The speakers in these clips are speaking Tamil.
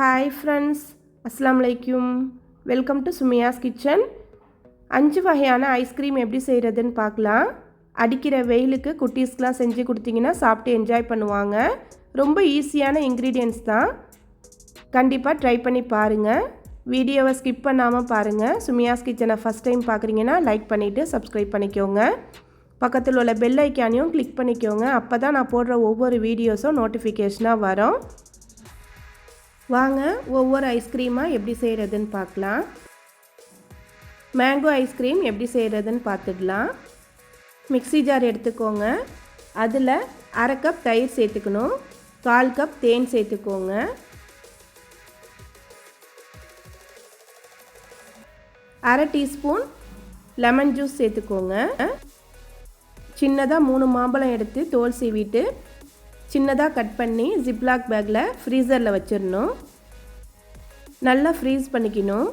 ஹாய் ஃப்ரெண்ட்ஸ் அஸ்லாம் அலைக்கும் வெல்கம் டு சுமியாஸ் கிச்சன் அஞ்சு வகையான ஐஸ்கிரீம் எப்படி செய்கிறதுன்னு பார்க்கலாம். அடிக்கிற வெயிலுக்கு குட்டீஸ்க்கெலாம் செஞ்சு கொடுத்தீங்கன்னா சாப்பிட்டு என்ஜாய் பண்ணுவாங்க. ரொம்ப ஈஸியான இன்க்ரீடியன்ஸ் தான். கண்டிப்பாக ட்ரை பண்ணி பாருங்கள் வீடியோவை ஸ்கிப் பண்ணாமல் பாருங்கள் சுமியாஸ் கிச்சனை ஃபஸ்ட் டைம் பார்க்குறீங்கன்னா லைக் பண்ணிவிட்டு சப்ஸ்கிரைப் பண்ணிக்கோங்க. பக்கத்தில் உள்ள பெல் ஐக்கானையும் கிளிக் பண்ணிக்கோங்க. அப்போ தான் நான் போடுற ஒவ்வொரு வீடியோஸும் நோட்டிஃபிகேஷனாக வரும். வாங்க ஒவ்வொரு ஐஸ்கிரீமாக எப்படி செய்கிறதுன்னு பார்க்கலாம். மேங்கோ ஐஸ்கிரீம் எப்படி செய்கிறதுன்னு பார்த்துடலாம். மிக்ஸி ஜார் எடுத்துக்கோங்க. அதில் அரை கப் தயிர் சேர்த்துக்கணும். கால் கப் தேன் சேர்த்துக்கோங்க. அரை டீஸ்பூன் லெமன் ஜூஸ் சேர்த்துக்கோங்க. சின்னதாக மூணு மாம்பழம் எடுத்து தோல் சீவிட்டு சின்னதாக கட் பண்ணி ஜிப்லாக் பேக்கில் ஃப்ரீசரில் வச்சிடணும். நல்லா ஃப்ரீஸ் பண்ணிக்கணும்.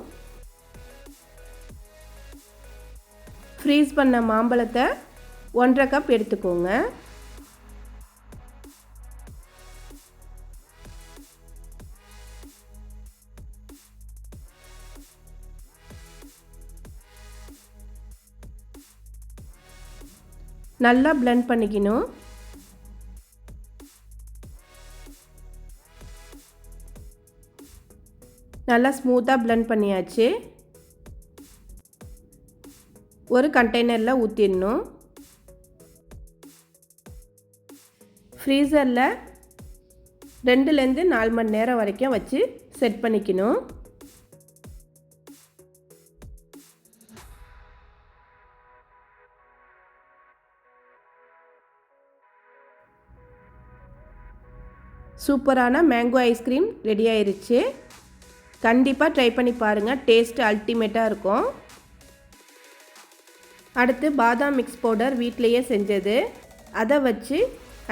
ஃப்ரீஸ் பண்ண மாம்பழத்தை ஒன்றரை கப் எடுத்துக்கோங்க. நல்லா பிளெண்ட் பண்ணிக்கணும். நல்லா ஸ்மூத்தாக பிளெண்ட் பண்ணியாச்சு. ஒரு கண்டெய்னரில் ஊற்றிடணும் ஃப்ரீசரில் ரெண்டுலேருந்து நாலு மணி நேரம் வரைக்கும் வச்சு செட் பண்ணிக்கணும். சூப்பரான மேங்கோ ஐஸ்கிரீம் ரெடி ஆயிருச்சு. கண்டிப்பாக ட்ரை பண்ணி பாருங்கள் டேஸ்ட்டு அல்டிமேட்டாக இருக்கும். அடுத்து பாதாம் மிக்ஸ் பவுடர் வீட்டிலையே செஞ்சது. அதை வச்சு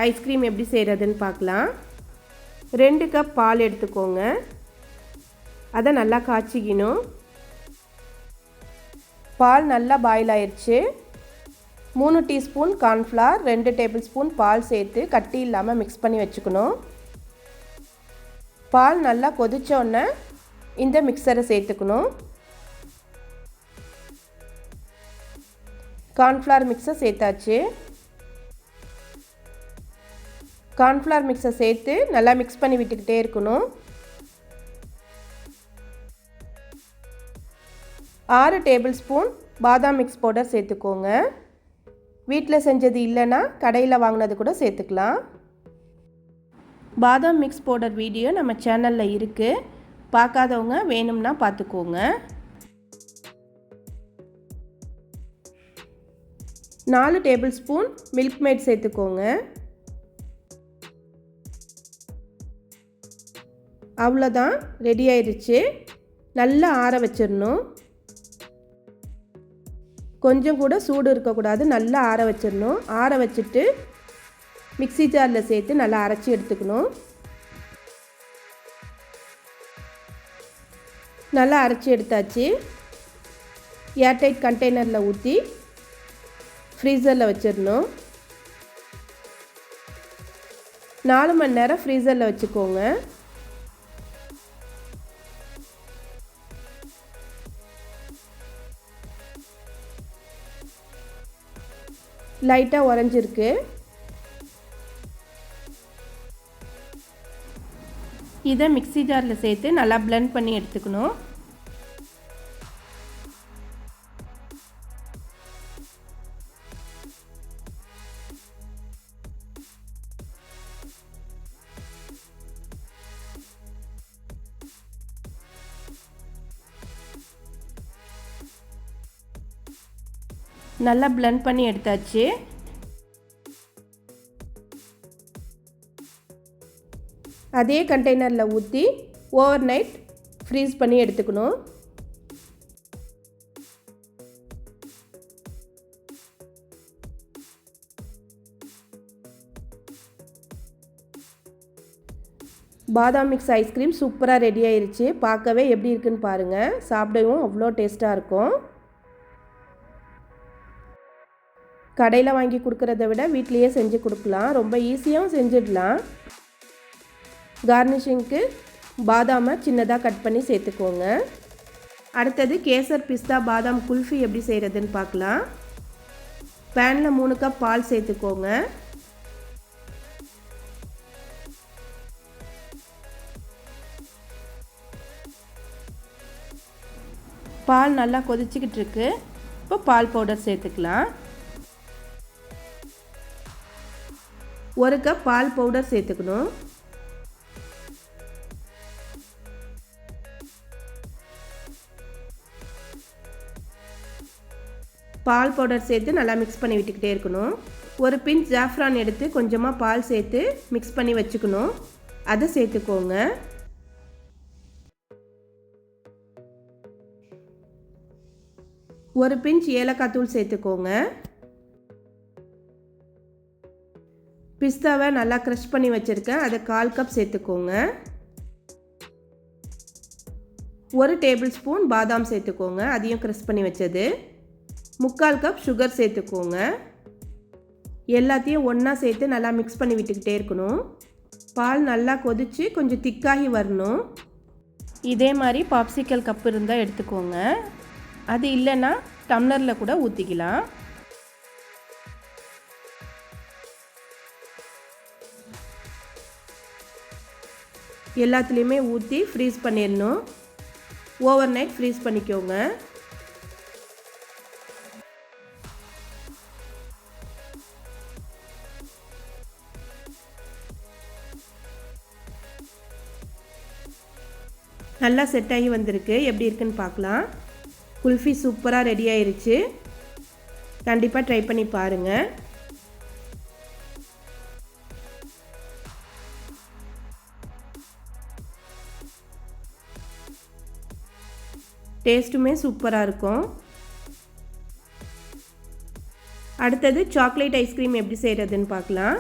ஐஸ்கிரீம் எப்படி செய்கிறதுன்னு பார்க்கலாம் ரெண்டு கப் பால் எடுத்துக்கோங்க. அதை நல்லா காய்ச்சிக்கணும். பால் நல்லா பாயில் ஆயிடுச்சு மூணு டீஸ்பூன் கார்ன்ஃப்ளவர் ரெண்டு டேபிள் ஸ்பூன் பால் சேர்த்து கட்டி இல்லாமல் மிக்ஸ் பண்ணி வச்சுக்கணும். பால் நல்லா கொதித்தோடனே இந்த மிக்சரை சேர்த்துக்கணும். கார்ன்ஃப்ளவர் மிக்ஸை சேர்த்தாச்சு. கார்ன்ஃப்ளவர் மிக்ஸை சேர்த்து நல்லா மிக்ஸ் பண்ணி விட்டுக்கிட்டே இருக்கணும். ஆறு டேபிள் ஸ்பூன் பாதாம் மிக்ஸ் பவுடர் சேர்த்துக்கோங்க. வீட்டில் செஞ்சது இல்லைன்னா கடையில் வாங்கினது கூட சேர்த்துக்கலாம். பாதாம் மிக்ஸ் பவுடர் வீடியோ நம்ம சேனலில் இருக்குது பார்க்காதவங்க வேணும்னா பார்த்துக்கோங்க. நாலு டேபிள் ஸ்பூன் மில்க் மேட் சேர்த்துக்கோங்க. அவ்வளோதான் ரெடி ஆயிடுச்சு. நல்லா ஆற வச்சிடணும். கொஞ்சம் கூட சூடு இருக்கக்கூடாது நல்லா ஆற வச்சிடணும். ஆற வச்சுட்டு மிக்சி ஜாரில் சேர்த்து நல்லா அரைச்சி எடுத்துக்கணும். நல்லா அரைச்சி எடுத்தாச்சு. ஏர்டைட் கண்டெய்னரில் ஊற்றி ஃப்ரீசரில் வச்சிடணும். நாலு மணி நேரம் ஃப்ரீசரில் வச்சுக்கோங்க. லைட்டாக உறைஞ்சிருக்கு. இதை மிக்சி ஜாரில் சேர்த்து நல்லா பிளெண்ட் பண்ணி எடுத்துக்கணும். நல்லா பிளெண்ட் பண்ணி எடுத்தாச்சு. அதே கண்டெய்னரில் ஊற்றி ஓவர் நைட் ஃப்ரீஸ் பண்ணி எடுத்துக்கணும். பாதாம் மிக்ஸ் ஐஸ்கிரீம் சூப்பராக ரெடி ஆயிடுச்சு பார்க்கவே எப்படி இருக்குன்னு பாருங்கள் சாப்பிடவும் அவ்வளோ டேஸ்ட்டாக இருக்கும். கடையில் வாங்கி கொடுக்குறத விட வீட்லேயே செஞ்சு கொடுக்கலாம். ரொம்ப ஈஸியாகவும் செஞ்சிடலாம். கார்னிஷிங்க்கு பாதாமை சின்னதாக கட் பண்ணி சேர்த்துக்கோங்க. அடுத்தது கேசர் பிஸ்தா பாதாம் குல்ஃபி எப்படி செய்கிறதுன்னு பார்க்கலாம். பேனில் மூணு கப் பால் சேர்த்துக்கோங்க. பால் நல்லா கொதிச்சுக்கிட்டு இருக்கு. இப்போ பால் பவுடர் சேர்த்துக்கலாம். ஒரு கப் பால் பவுடர் சேர்த்துக்கணும். பால் பவுடர் சேர்த்து நல்லா மிக்ஸ் பண்ணி விட்டுக்கிட்டே இருக்கணும். ஒரு பின் ஜாஃப்ரான் எடுத்து கொஞ்சமாக பால் சேர்த்து மிக்ஸ் பண்ணி வச்சுக்கணும். அதை சேர்த்துக்கோங்க. ஒரு பிஞ்ச் ஏலக்காய் தூள் சேர்த்துக்கோங்க. பிஸ்தாவை நல்லா க்ரஷ் பண்ணி வச்சுருக்கேன். அதை கால் கப் சேர்த்துக்கோங்க. ஒரு டேபிள் ஸ்பூன் பாதாம் சேர்த்துக்கோங்க. அதையும் க்ரஷ் பண்ணி வச்சது. முக்கால் கப் சுகர் சேர்த்துக்கோங்க. எல்லாத்தையும் ஒன்றா சேர்த்து நல்லா மிக்ஸ் பண்ணி விட்டுக்கிட்டே இருக்கணும். பால் நல்லா கொதித்து கொஞ்சம் திக்காகி வரணும். இதே மாதிரி பாப்சிக்கல் கப் இருந்தால் எடுத்துக்கோங்க. அது இல்லைன்னா டம்ளரில் கூட ஊற்றிக்கலாம் எல்லாத்துலேயுமே ஊற்றி ஃப்ரீஸ் பண்ணிடணும். ஓவர் நைட் ஃப்ரீஸ் பண்ணிக்கோங்க. நல்லா செட் ஆகி வந்திருக்கு. எப்படி இருக்குன்னு பார்க்கலாம். குல்ஃபி சூப்பராக ரெடி ஆயிருச்சு. கண்டிப்பாக ட்ரை பண்ணி பாருங்கள் டேஸ்ட்டுமே சூப்பராக இருக்கும். அடுத்தது சாக்லேட் ஐஸ்கிரீம் எப்படி செய்கிறதுன்னு பார்க்கலாம்.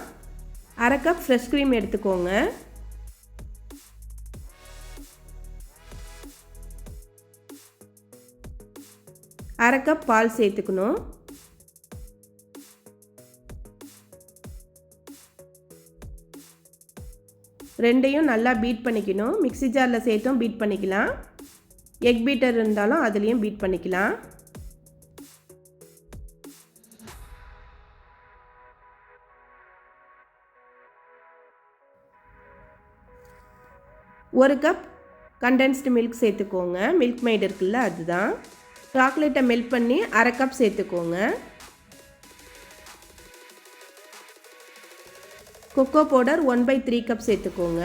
அரை கப் ஃப்ரெஷ் க்ரீம் எடுத்துக்கோங்க. அரை கப் பால் சேர்த்துக்கணும். ரெண்டையும் நல்லா பீட் பண்ணிக்கணும். மிக்ஸி ஜாரில் சேர்த்தும் பீட் பண்ணிக்கலாம். எக் பீட்டர் இருந்தாலும் அதுலேயும் பீட் பண்ணிக்கலாம். ஒரு கப் கண்டென்ஸ்டு மில்க் சேர்த்துக்கோங்க. மில்க் மைட் இருக்குல்ல அதுதான். சாக்லேட்டை மெல்ட் பண்ணி அரை கப் சேர்த்துக்கோங்க. Cocoa powder one by three cup சேர்த்துக்கோங்க.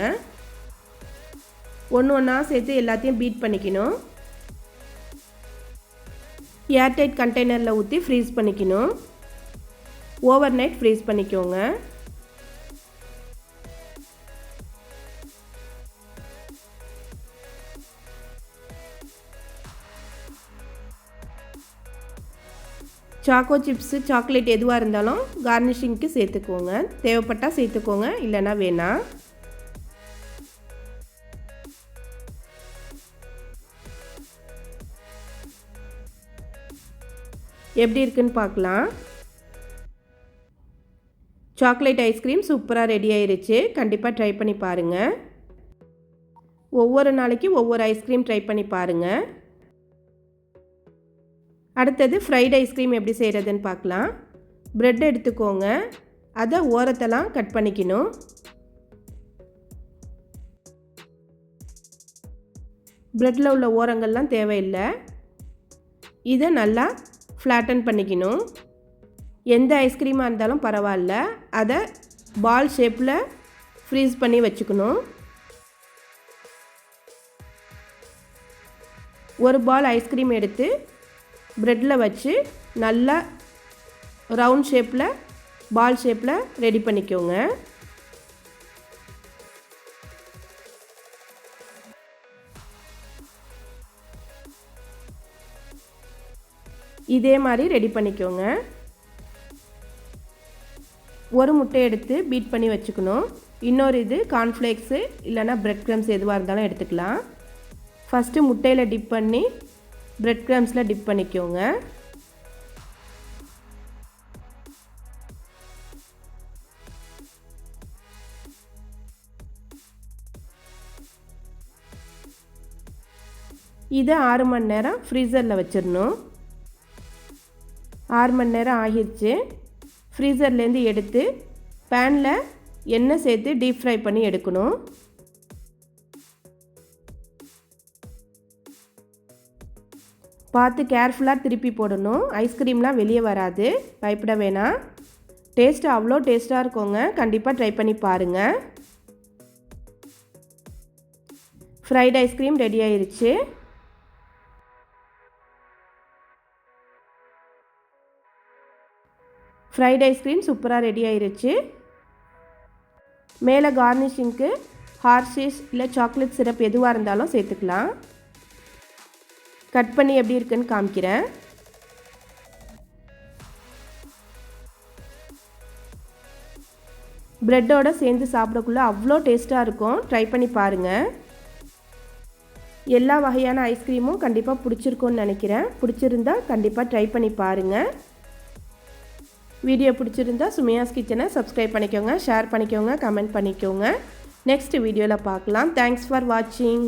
ஒன்று ஒன்றா சேர்த்து எல்லாத்தையும் பீட் பண்ணிக்கணும். ஏர்டைட் கண்டெய்னரில் ஊற்றி ஃப்ரீஸ் பண்ணிக்கணும். ஓவர் நைட் ஃப்ரீஸ் பண்ணிக்கோங்க. சாக்கோ சிப்ஸு சாக்லேட் எதுவாக இருந்தாலும் கார்னிஷிங்க்கு சேர்த்துக்கோங்க. தேவைப்பட்டால் சேர்த்துக்கோங்க இல்லைன்னா வேணாம் எப்படி இருக்குன்னு பார்க்கலாம். சாக்லேட் ஐஸ்கிரீம் சூப்பராக ரெடி ஆயிருச்சு. கண்டிப்பாக ட்ரை பண்ணி பாருங்கள் ஒவ்வொரு நாளைக்கு ஒவ்வொரு ஐஸ்கிரீம் ட்ரை பண்ணி பாருங்கள் அடுத்தது ஃப்ரைட் ஐஸ்கிரீம் எப்படி செய்கிறதுன்னு பார்க்கலாம். ப்ரெட் எடுத்துக்கோங்க. அதை ஓரத்தெல்லாம் கட் பண்ணிக்கணும். ப்ரெட்டில் உள்ள ஓரங்கள்லாம் தேவையில்லை. இதை நல்லா ஃப்ளாட்டன் பண்ணிக்கணும். எந்த ஐஸ்கிரீமாக இருந்தாலும் பரவாயில்ல. அதை பால் ஷேப்பில் ஃப்ரீஸ் பண்ணி வச்சுக்கணும். ஒரு பால் ஐஸ்கிரீம் எடுத்து ப்ரெட்டில் வச்சு நல்லா ரவுண்ட் ஷேப்பில் பால் ஷேப்பில் ரெடி பண்ணிக்கோங்க. இதே மாதிரி ரெடி பண்ணிக்கோங்க. ஒரு முட்டை எடுத்து பீட் பண்ணி வச்சுக்கணும். இன்னொரு இது கார்ன்ஃப்ளேக்ஸு இல்லைனா ப்ரெட் க்ரம்ஸ் எதுவாக இருந்தாலும் எடுத்துக்கலாம். ஃபஸ்ட்டு முட்டையில் டிப் பண்ணி ப்ரெட் க்ரம்ஸில் டிப் பண்ணிக்கோங்க. இதை ஆறு மணி நேரம் ஃப்ரீசரில் வச்சிடணும். ஆறு மணி நேரம் ஆகிடுச்சு. ஃப்ரீசர்லேருந்து எடுத்து பேனில் எண்ணெய் சேர்த்து டீப் ஃப்ரை பண்ணி எடுக்கணும். பார்த்து கேர்ஃபுல்லாக திருப்பி போடணும். ஐஸ்கிரீம்லாம் வெளியே வராது. பயப்பட வேணாம். டேஸ்ட்டு அவ்வளோ டேஸ்ட்டாக இருக்குங்க. கண்டிப்பாக ட்ரை பண்ணி பாருங்கள் ஃப்ரைட் ஐஸ்கிரீம் ரெடி ஆயிருச்சு. ஃப்ரைட் ஐஸ்கிரீம் சூப்பராக ரெடி ஆயிருச்சு. மேலே கார்னிஷிங்க்கு ஹார்ஷீஸ் இல்லை சாக்லேட் சிரப் எதுவாக இருந்தாலும் சேர்த்துக்கலாம். கட் பண்ணி எப்படி இருக்குன்னு காமிக்கிறேன். ப்ரெட்டோடு சேர்ந்து சாப்பிடக்குள்ள அவ்வளோ டேஸ்ட்டாக இருக்கும். ட்ரை பண்ணி பாருங்கள் எல்லா வகையான ஐஸ்கிரீமும் கண்டிப்பாக பிடிச்சிருக்கும்னு நினைக்கிறேன். பிடிச்சிருந்தா கண்டிப்பாக ட்ரை பண்ணி பாருங்கள் வீடியோ பிடிச்சிருந்தா சுமையாஸ் கிச்சனை சப்ஸ்கிரைப் பண்ணிக்கோங்க ஷேர் பண்ணிக்கோங்க கமெண்ட் பண்ணிக்கோங்க. நெக்ஸ்ட் வீடியோவில் பார்க்கலாம். தேங்க்ஸ் ஃபார் வாட்சிங்